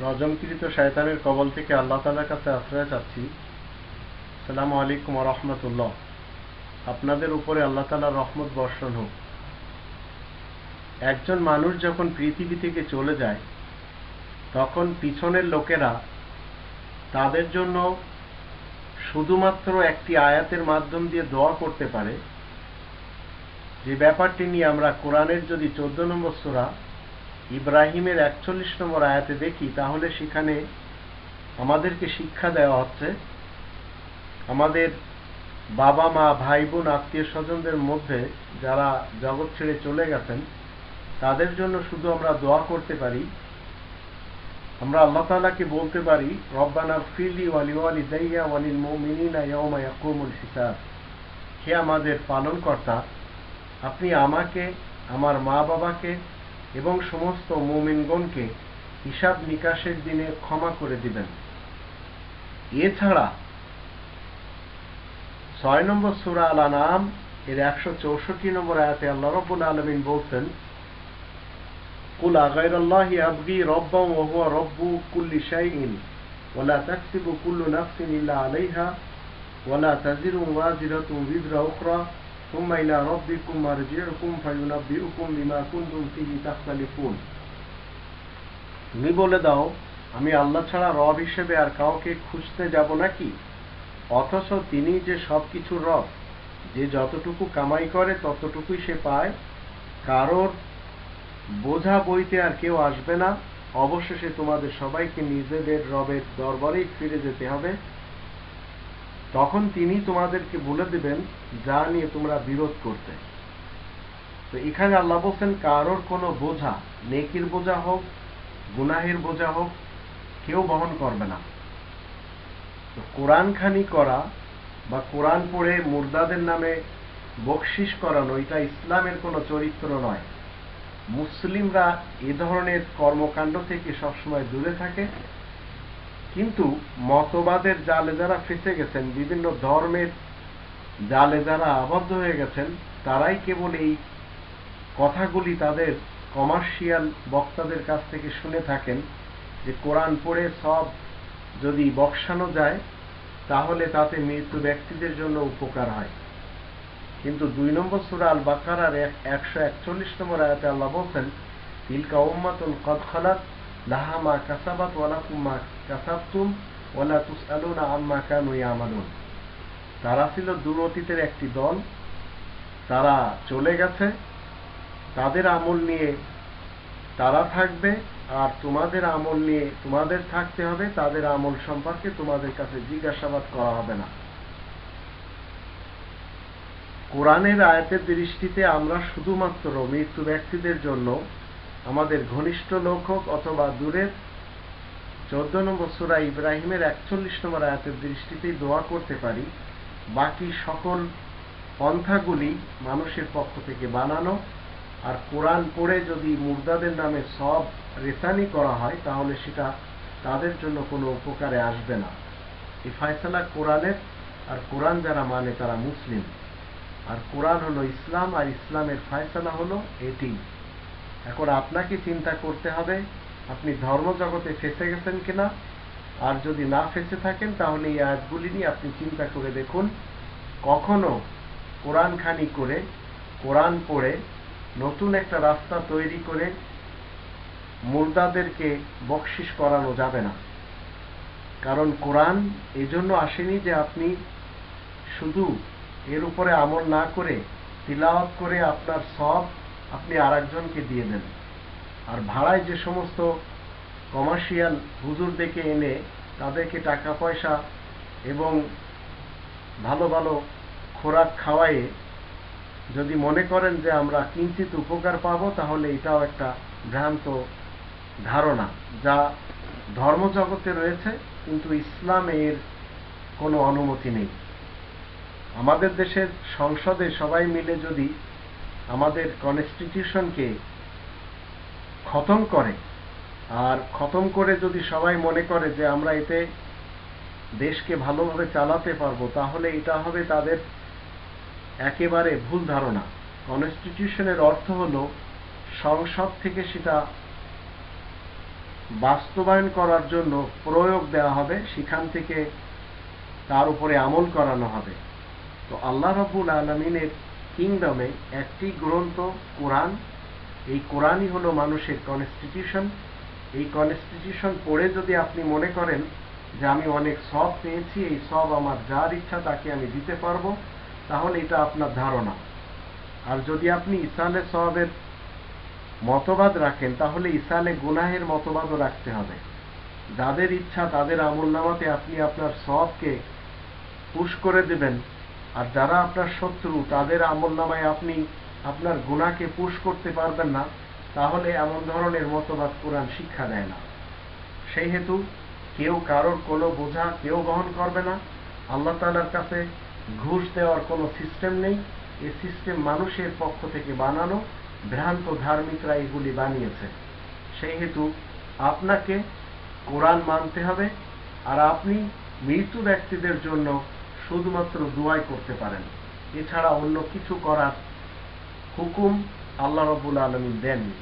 রজমকৃত শয়তানের কবল থেকে আল্লাহ তালার কাছে আশ্রয় চাচ্ছি। সালামু আলাইকুম রহমতুল্লাহ। আপনাদের উপরে আল্লাহ তালার রহমত বর্ষণ হোক। একজন মানুষ যখন পৃথিবী থেকে চলে যায়, তখন পিছনের লোকেরা তাদের জন্য শুধুমাত্র একটি আয়াতের মাধ্যম দিয়ে দোয়া করতে পারে। যে ব্যাপারটি নিয়ে আমরা কোরআনের যদি চোদ্দ নম্বর সোরা ইব্রাহিমের একচল্লিশ নম্বর আয়াতে দেখি, তাহলে সেখানে আমাদেরকে শিক্ষা দেওয়া হচ্ছে, আমাদের বাবা মা ভাই বোন আত্মীয় স্বজনদের মধ্যে যারা জগৎ ছেড়ে চলে গেছেন, তাদের জন্য শুধু আমরা দোয়া করতে পারি। আমরা আল্লাহ তালাকে বলতে পারি, রব্বানা ফিলি ওয়ালি ওয়ালি দাইয়া ওয়ালিল মুমিনিনা ইয়াউমা ইয়াকুমুল হিসাব। হে আমাদের পালনকর্তা, আপনি আমাকে, আমার মা বাবাকে এবং সমস্ত মুমিনগণকে হিসাব নিকাশের দিনে ক্ষমা করে দিবেন। এছাড়া ছয় নম্বর সুরা আল আনাম এর একশো চৌষট্টি নম্বর আয়াতে আল্লাহ রব্বুল আলমিন বলছেন, কুল আগাইর আল্লাহ আবগি রব্বা ওহুয়া রব্বু কুল্লি শাইইন ওয়ালা তাকসিবু কুল্লু নাফসিন ইল্লা আলাইহা ওয়ালা তাজিরু ওয়াজিরাতুন বিজরা উখরা ثم إلى ربكم مرجعكم فينبئكم بما كنتم فيه تختلفون তুমি বলে দাও আমি আল্লাহ ছাড়া রব হিসেবে আর কাউকে খুঁজতে যাব নাকি অথচ তিনি যে সব কিছুর রব যে যতটুকু কামাই করে ততটুকুই সে পায় কারোর বোঝা বইতে আর কেউ আসবে না অবশেষে তোমাদের সবাইকে নিজেদের রবের দরবারেই ফিরে যেতে হবে তখন তিনি তোমাদেরকে বলে দিবেন, যা নিয়ে তোমরা বিরোধ করতে। তো এখানে আল্লাহ বলছেন, কারোর কোনো বোঝা, নেকির বোঝা হোক, গুনাহের বোঝা হোক, কেউ বহন করবে না। তো কোরআন খানি করা বা কোরআন পড়ে মুর্দাদের নামে বকশিস করানো, এটা ইসলামের কোনো চরিত্র নয়। মুসলিমরা এ ধরনের কর্মকাণ্ড থেকে সবসময় দূরে থাকে। কিন্তু মতবাদের জালে যারা ফেসে গেছেন, বিভিন্ন ধর্মের জালে যারা আবদ্ধ হয়ে গেছেন, তারাই কেবল এই কথাগুলি তাদের কমার্শিয়াল বক্তাদের কাছ থেকে শুনে থাকেন যে কোরআন পড়ে সব যদি বক্সানো যায়, তাহলে তাতে মৃত্যু ব্যক্তিদের জন্য উপকার হয়। কিন্তু দুই নম্বর সুরা আল বাকারার একশো একচল্লিশ নম্বর আয়াতে আল্লাহ বলছেন, তিলকা উম্মাতুল কদ খালাত লাহা মা কাসাবাত ওয়ালাকুম মা কাসাবতুম ওয়ালা তুসআলুনা আম্মা কানু ইয়ামালুন তারা ছিল দূর অতীতের একটি দল। তারা চলে গেছে। তাদের আমল নিয়ে তারা থাকবে। আর তোমাদের আমল নিয়ে তোমাদের থাকতে হবে। তাদের আমল সম্পর্কে তোমাদের কাছে জিজ্ঞাসাবাদ করা হবে না। কোরআনের আয়াতের দৃষ্টিতে আমরা শুধুমাত্র মৃত্যু ব্যক্তিদের জন্য আমাদের ঘনিষ্ঠ লোক হোক অথবা দূরের চোদ্দ নম্বর সুরা ইব্রাহিমের একচল্লিশ নম্বর আয়াতের দৃষ্টিতেই দোয়া করতে পারি, বাকি সকল পন্থাগুলি মানুষের পক্ষ থেকে বানানো। আর কোরআন পড়ে যদি মুর্দাদের নামে সব রেতানি করা হয়, তাহলে সেটা তাদের জন্য কোনো উপকারে আসবে না। এই ফয়সালা কোরআনের, আর কোরআন যারা মানে তারা মুসলিম। আর কোরআন হলো ইসলাম, আর ইসলামের ফয়সালা হলো এটি এখন আপনাকে চিন্তা করতে হবে, আপনি ধর্মজগতে ফেসে গেছেন কিনা? আর যদি না ফেসে থাকেন, তাহলে এই আয়াতগুলি নিয়ে আপনি চিন্তা করে দেখুন। কখনো কোরআন খানি করে, কোরআন পড়ে, নতুন একটা রাস্তা তৈরি করে মুর্দাদেরকে বকশিস করানো যাবে না। কারণ কোরআন এজন্য আসেনি যে আপনি শুধু এর উপরে আমল না করে, তিলাওয়াত করে আপনার সব আপনি আরেকজনকে দিয়ে দেন। আর ভাড়ায় যে সমস্ত কমার্শিয়াল হুজুর দেখে এনে তাদেরকে টাকা পয়সা এবং ভালো ভালো খোরাক খাওয়ায়ে যদি মনে করেন যে আমরা কিঞ্চিত উপকার পাব, তাহলে এটাও একটা ভ্রান্ত ধারণা যা ধর্মজগতে রয়েছে, কিন্তু ইসলামের কোনো অনুমতি নেই। আমাদের দেশের সংসদে সবাই মিলে যদি আমাদের কনস্টিটিউশনকে খতম করে। আর খতম করে যদি সবাই মনে করে যে আমরা এতে দেশকে ভালোভাবে চালাতে পারব, তাহলে এটা হবে তাদের একেবারে ভুল ধারণা। কনস্টিটিউশনের অর্থ হল সংসদ থেকে সেটা বাস্তবায়ন করার জন্য প্রয়োগ দেওয়া হবে, সেখান থেকে তার উপরে আমল করানো হবে। তো আল্লাহ রবুল আলমিনের কিংডমে একটি গ্রন্থ, কোরআন। এই কোরআনই হলো মানুষের কনস্টিটিউশন এই কনস্টিটিউশন পড়ে যদি আপনি মনে করেন যে আমি অনেক সব পেয়েছি, এই সব আমার যার ইচ্ছা তাকে আমি দিতে পারব, তাহলে এটা আপনার ধারণা। আর যদি আপনি ইসালে সবের মতবাদ রাখেন, তাহলে ইসালে গুনাহের মতবাদও রাখতে হবে। যাদের ইচ্ছা তাদের আমল নামাতে আপনি আপনার সবকে পুশ করে দেবেন। আর যারা আপনার শত্রু, তাদের আমল নামায় আপনি আপনার গুণাকে পুশ করতে পারবেন না, তাহলে এমন ধরনের মতবাদ কোরআন শিক্ষা দেয় না। সেই হেতু কেউ কারোর কোনো বোঝা কেউ বহন করবে না। আল্লাহ তালার কাছে ঘুষ দেওয়ার কোনো সিস্টেম নেই। এই সিস্টেম মানুষের পক্ষ থেকে বানানো, ভ্রান্ত ধার্মিকরা এগুলি বানিয়েছে। সেই হেতু আপনাকে কোরআন মানতে হবে। আর আপনি মৃত্যু ব্যক্তিদের জন্য শুধুমাত্র দোয়াই করতে পারেন। এছাড়া অন্য কিছু করার হুকুম আল্লাহ রবুল আলমী দেননি।